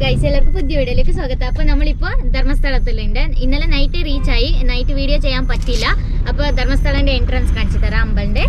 Guys എല്ലാവർക്കും പുതിയ വീഡിയോയിലേക്ക് സ്വാഗതം. അപ്പൊ നമ്മളിപ്പോ ധർമ്മസ്ഥലത്തിലുണ്ട് ഇന്നലെ നൈറ്റ് റീച്ച് ആയി. നൈറ്റ് വീഡിയോ ചെയ്യാൻ പറ്റില്ല അപ്പൊ ധർമ്മസ്ഥലന്റെ എൻട്രൻസ് കാണിച്ചു തരാം അമ്പലിന്റെ.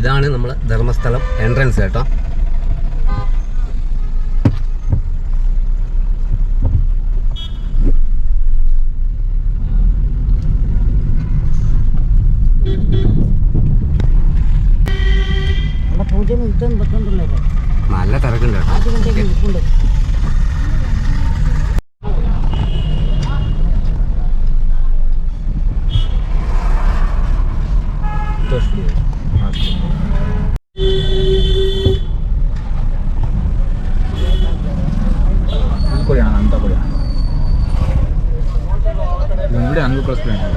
ഇതാണ് നമ്മളെ ധർമ്മസ്ഥലം എൻട്രൻസ് കേട്ടോ.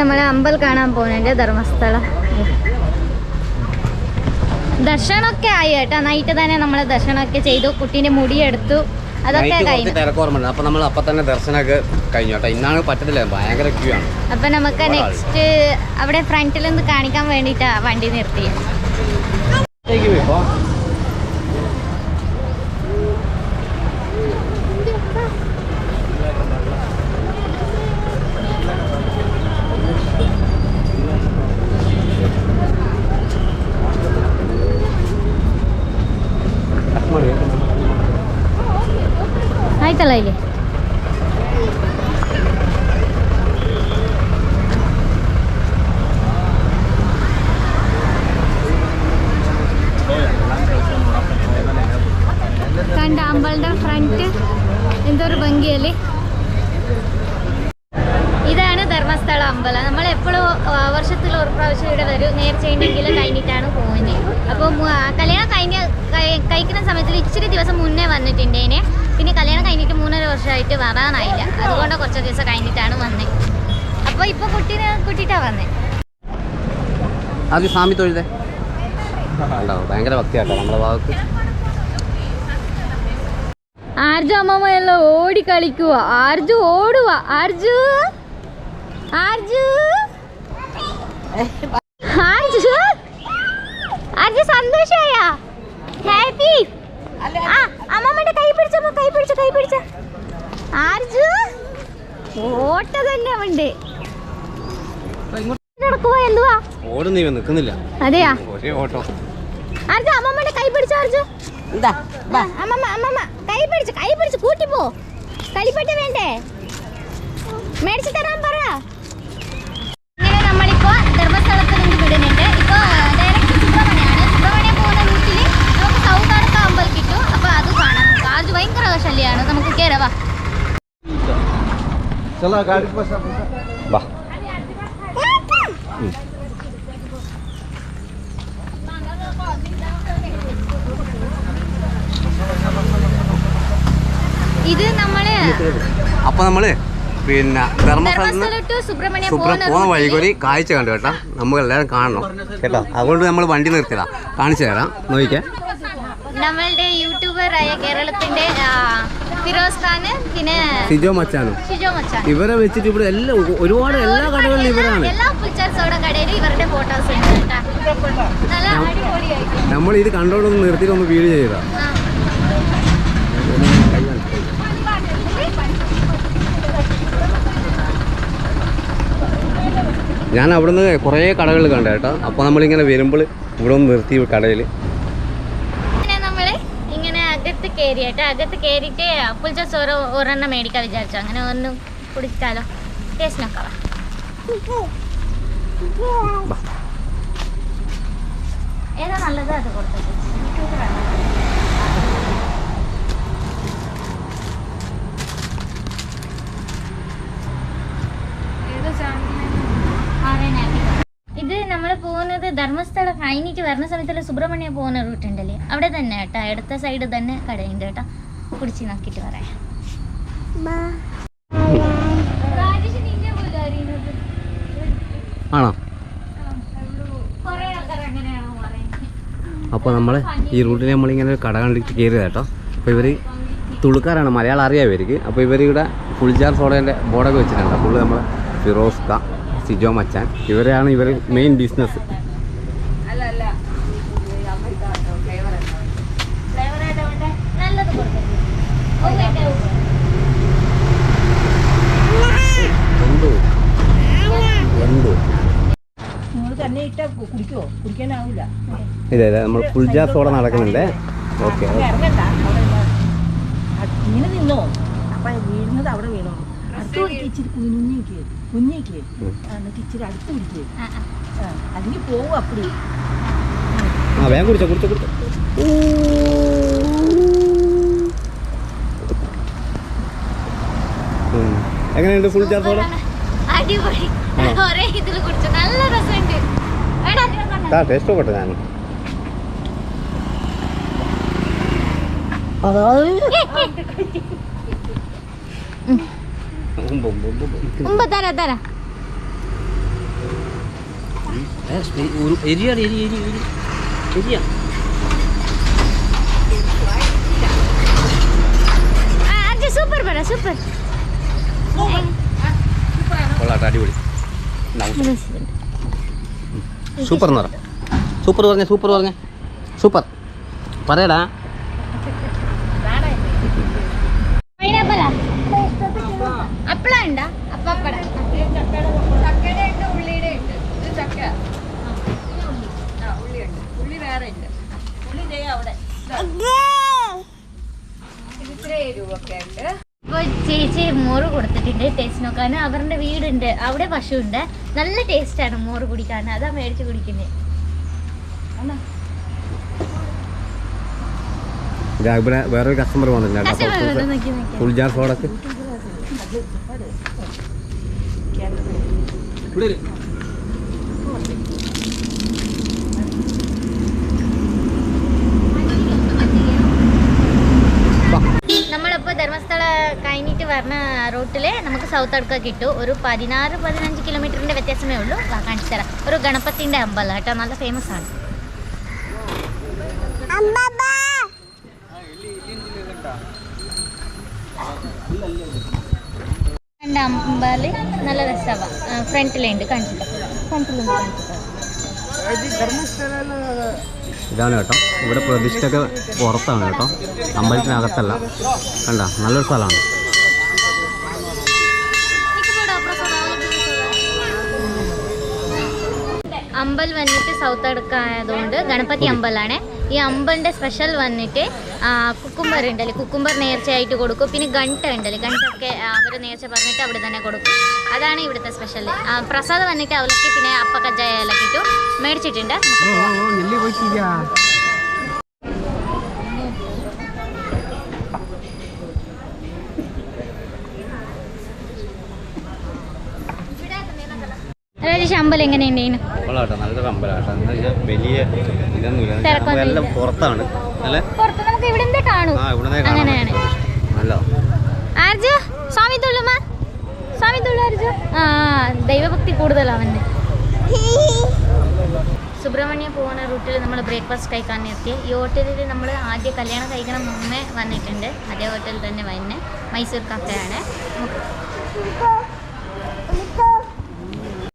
നമ്മൾ അമ്പൽ കാണാൻ പോകുന്നുണ്ട് ധർമ്മസ്ഥല. ദർശനമൊക്കെ ആയി കേട്ടോ. നൈറ്റ് തന്നെ നമ്മൾ ദർശനമൊക്കെ ചെയ്തു. കുട്ടീന്റെ മുടിയെടുത്തു. അതൊക്കെ നൈറ്റ് കുറച്ച് കഴിഞ്ഞു. തിരക്കോർമ്മയുണ്ട് അപ്പൊ നമ്മൾ അപ്പൊ തന്നെ ദർശനമൊക്കെ കഴിഞ്ഞു കേട്ടോ. ഇന്നാണ് പറ്റത്തില്ല. ഭയങ്കര ക്യൂ ആണ്. അപ്പൊ നമുക്ക് നെക്സ്റ്റ് അവിടെ ഫ്രണ്ടിൽ നിന്ന് കാണിക്കാൻ വേണ്ടിട്ടാ വണ്ടി നിർത്തിയത് തള്ളയില്ലേ കണ്ട അമ്പളുടെ ഫ്രണ്ട് എന്തൊരു ഭംഗിയല്ലേ? ഇതാണ് ധർമ്മസ്ഥല അമ്പലം. നമ്മൾ എപ്പോഴും വർഷത്തിൽ ഒരു പ്രാവശ്യം ഇവിടെ വരും. നേർച്ചയുണ്ടെങ്കിൽ കഴിഞ്ഞിട്ടാണ് പോകുന്നത്. അപ്പം കല്യാണ കഴിഞ്ഞ കഴി- കഴിക്കുന്ന സമയത്തിൽ ഇച്ചിരി ദിവസം മുന്നേ വന്നിട്ടുണ്ടേനെ. പിന്നെ കല്യാണം കഴിഞ്ഞിട്ട് മൂന്നര വർഷമായിട്ട് വരാനായില്ല. അതുകൊണ്ട് കുറച്ച് ദിവസം കഴിഞ്ഞിട്ടാണ് വന്നത് അപ്പോൾ ഇപ്പോൾ കുട്ടീനെ കൂട്ടിയിട്ടാണ് വന്നേ. അത് സ്വാമി തൊഴുതേ. ഉണ്ടാവും ഭയങ്കര ഭക്തിയാട്ടോ നമ്മുടെ ഭാഗത്ത്. ആർജു അമ്മമ്മ എല്ലാം ഓടി കളിക്കുക ആർജു ഓടുക ആർജു? ആർജു? ആർജു? ആർജു സന്തോഷായ? ഹാപ്പി ആ അമ്മമ്മയുടെ കൈ പിടിച്ചമ്മ കൈ പിടിച്ച കൈ പിടിച്ച. ആർജു? ഓട്ട തന്നെ ഉണ്ട് നടക്കുവാ എന്തുവാ? ഓടും നീ നിൽക്കുന്നില്ല. അതെയാ? ഒരേ ഓട്ടോ. ആർജു അമ്മമ്മയുടെ കൈ പിടിച്ച ആർജു? എന്താ? വാ. അമ്മമ്മ അമ്മമ്മ കൈ പിടിച്ച് കൈ പിടിച്ച് കൂട്ടി പോ. കളിപ്പറ്റ വേണ്ടേ? മേടിച്ചു തരാൻ പറ. അങ്ങനെ നമ്മളിപ്പോ ധർമ്മസ്ഥലത്ത് നിന്ന് വിടുന്നുണ്ട് ഇപ്പൊ ഡയറക്റ്റ് സുബ്രഹ്മണ്യാണ് സുബ്രഹ്മണ്യം പോകുന്ന റൂട്ടിൽ നമുക്ക് സൗത്ത് അടുത്ത അമ്പൽ കിട്ടും അപ്പൊ അത് കാണാം നമുക്ക് അത് ഭയങ്കര ശല്യമാണ് നമുക്ക് കേരവാ चला गाडी बसा വാ ഇത് നമ്മള് അപ്പൊ നമ്മള് പിന്നെ ധർമ്മസ്ഥലത്ത് നിന്ന് ധർമ്മസ്ഥല ടു സുബ്രഹ്മണ്യം സുപ്ര പോകുന്ന പോകുന്ന റൂട്ടില് വഴിക്കൊരു കാഴ്ച കണ്ടു കേട്ടോ നമുക്ക് എല്ലാവരും കാണണം കേട്ടോ അതുകൊണ്ട് നമ്മൾ വണ്ടി നിർത്തിയതാ കാണിച്ചു തരാം നോക്കിക്കേ നമ്മളുടെ യൂട്യൂബറായ കേരളത്തിന്റെ ആ, ഫിറോസ് ഖാന് പിന്നെ സിജോ മച്ചാനും. ഷിജോ മച്ചാൻ ഇവരെ വെച്ചിട്ട് ഇവിടെ എല്ലാം ഒരുപാട് എല്ലാ കടകളിലും ഇവരാണ്. എല്ലാ പുൽച്ചാർ സോഡ കടയിലും ഇവരുടെ ഫോട്ടോസ് ഉണ്ട് കേട്ടാ. നല്ല അടിപൊളിയായിട്ട് നമ്മൾ ഇത് കണ്ടോണ്ടൊന്ന് നിർത്തിയിട്ട് ഒന്ന് വീഡിയോ ചെയ്താ. ആ. ഞാൻ അവിടുന്ന് കുറേ കടകൾ കണ്ട കേട്ടോ. അപ്പോൾ നമ്മളിങ്ങനെ വരുമ്പോൾ ഇവിടെ ഒന്ന് നിർത്തി കടയിൽ അങ്ങനെ നമ്മൾ ഇങ്ങനെ അകത്ത് കയറി കേട്ടോ അകത്ത് കയറിയിട്ട് പുൽച്ച ചോറ് ഒരെണ്ണം മേടിക്കാൻ വിചാരിച്ചു. അങ്ങനെ ഒന്ന് കുടിച്ചാലോ? ടേസ്റ്റ് നോക്കാം. ഏതാ നല്ലത്? അത് കൊടുത്തത് എനിക്ക് വേണം. ആറേനാക്കി. ഇത് നമ്മൾ പോകുന്നത് ധർമ്മസ്ഥലം കഴിഞ്ഞിട്ട് വരുന്ന സമയത്തുള്ള സുബ്രഹ്മണ്യ പോകുന്ന റൂട്ട് ഉണ്ടല്ലേ? അവിടെ തന്നെ കേട്ടോ. അടുത്ത സൈഡ് തന്നെ കടയുണ്ട് കേട്ടോ. കുടിച്ച് നോക്കിയിട്ട് പറയാം. ആണോ? അപ്പോൾ നമ്മൾ ഈ റൂട്ടിൽ നമ്മളിങ്ങനെ ഒരു കട കണ്ടിട്ട് കയറിയത് കേട്ടോ. അപ്പോൾ ഇവർ തുളുക്കാരാണ് മലയാളം അറിയാം ഇവർക്ക്. അപ്പോൾ ഇവർ ഇവിടെ ഫുൾജാർ സോഡേന്റെ ബോർഡൊക്കെ വെച്ചിട്ടുണ്ട്. ഫുള്ള് നമ്മൾ ഫിറോസ്ക സിജോ മച്ചാൻ. ഇവരെയാണ് ഇവർ മെയിൻ ബിസിനസ് തന്നെ ഇട്ടാ കുടിക്കാനാവില്ല ഇതെ ഇതെ നമ്മൾ പുൽജാസോടെ നടക്കുന്നുണ്ട്. ഓക്കെ ഇറങ്ങണ്ട. ഇങ്ങനെ നിന്നോ? അപ്പൊ വീഴുന്നത് അവിടെ വീണോ? അടുത്ത് പിടിക്കുക ഇച്ചിരി കുഞ്ഞിക്ക് കുഞ്ഞിക്ക് ഉം. എന്നിട്ട് ഇച്ചിരി അടുത്ത് പിടിക്കുക ആ ആ അല്ലെങ്കിൽ പോവും അപ്പടി. ആ വേഗം കുടിച്ചോ കുടിച്ചോ കുടിച്ചോ. ഉം. എങ്ങനെയുണ്ട് ഫുൾ ചാർജോടെ അടിപൊളി. ഒരേ ഇതിൽ കുടിച്ചു. നല്ല രസമുണ്ട് എടാ, ഇതിനെ കണ്ടോ? ആ ടേസ്റ്റ് പെട്ടു ഞാൻ ഉമ്പ തരാ തരാ എരിയാണ് എരി എരി എരി എരിയാ സൂപ്പർ പറ സൂപ്പർ എന്ന് പറ സൂപ്പർ പറഞ്ഞ സൂപ്പർ പറഞ്ഞ. സൂപ്പർ. പറയടാ. ചേച്ചി മോറ് കൊടുത്തിട്ടുണ്ട് ടേസ്റ്റ് നോക്കാൻ അവരുടെ വീടുണ്ട് അവിടെ പശു ഉണ്ട് നല്ല ടേസ്റ്റാണ് ആണ് മോര് കുടിക്കാൻ. അതാ മേടിച്ച് കുടിക്കുന്നത് ഇവിടെ വേറൊരു കസ്റ്റമർ വന്നിട്ടുണ്ട് ഫുൾ ജാർ സോഡക്ക് നമ്മളിപ്പോൾ ധർമ്മസ്ഥല കഴിഞ്ഞിട്ട് വരുന്ന റൂട്ടിൽ നമുക്ക് സൗത്ത് അടുക്ക കിട്ടും. ഒരു പതിനാറ് പതിനഞ്ച് കിലോമീറ്ററിന്റെ വ്യത്യാസമേ ഉള്ളൂ. വാ, കാണിച്ചു തരാം. ഒരു ഗണപത്തിന്റെ അമ്പലം കേട്ടോ. നല്ല ഫേമസ് ആണ്. അമ്പാൽ നല്ല രസമാണ് ഫ്രണ്ടിലുണ്ട്. കാണിച്ചു ഫ്രണ്ടിലുണ്ട് കാണിച്ചു ഇതാണ് കേട്ടോ. ഇവിടെ പ്രതിഷ്ഠയൊക്കെ പുറത്താണ് കേട്ടോ. അമ്പലത്തിനകത്തല്ല. കണ്ട നല്ലൊരു സ്ഥലമാണ്. അമ്പൽ വന്നിട്ട് സൗത്ത് അടുക്ക ആയതുകൊണ്ട് ഗണപതി അമ്പലാണ്. ഈ അമ്പലിന്റെ സ്പെഷ്യൽ വന്നിട്ട് കുക്കുംബർ ഉണ്ടല്ലേ? കുക്കുംബർ നേർച്ചയായിട്ട് കൊടുക്കും. പിന്നെ ഗണ്ട ഉണ്ടല്ലേ? ഗണ്ടൊക്കെ അവർ നേർച്ച പറഞ്ഞിട്ട് അവിടെ തന്നെ കൊടുക്കും. അതാണ് ഇവിടുത്തെ സ്പെഷ്യൽ പ്രസാദം വന്നിട്ട് അവർക്ക് പിന്നെ അപ്പ കജ്ജായ ഇലക്കിട്ടു കിട്ടും മേടിച്ചിട്ടുണ്ട് അമ്പലം എങ്ങനെ കൊള്ളാട്ടോ നല്ലൊരു അമ്പലം കേട്ടോ വെച്ചാൽ വലിയ ഇതൊന്നുമില്ല എല്ലാം പുറത്താണ്. അല്ലേ? പുറത്ത് നമുക്ക് ഇവിടെ കാണൂ. ആ ഇവിടെ കാണാൻ അങ്ങനെയാണ്. ആർജു സ്വാമി തുള്ളുമ സ്വാമി തുള്ളു ആർജു. ആ ദൈവഭക്തി കൂടുതലാണ് സുബ്രഹ്മണ്യം പോകുന്ന റൂട്ടിൽ നമ്മൾ ബ്രേക്ക്ഫാസ്റ്റ് കഴിക്കാൻ നിർത്തി ഈ ഹോട്ടലിൽ നമ്മൾ ആദ്യം കല്യാണം കഴിക്കണം മുമ്പേ വന്നിട്ടുണ്ട്. അതേ ഹോട്ടലിൽ തന്നെ വന്നെ മൈസൂർ കഫയാണ്.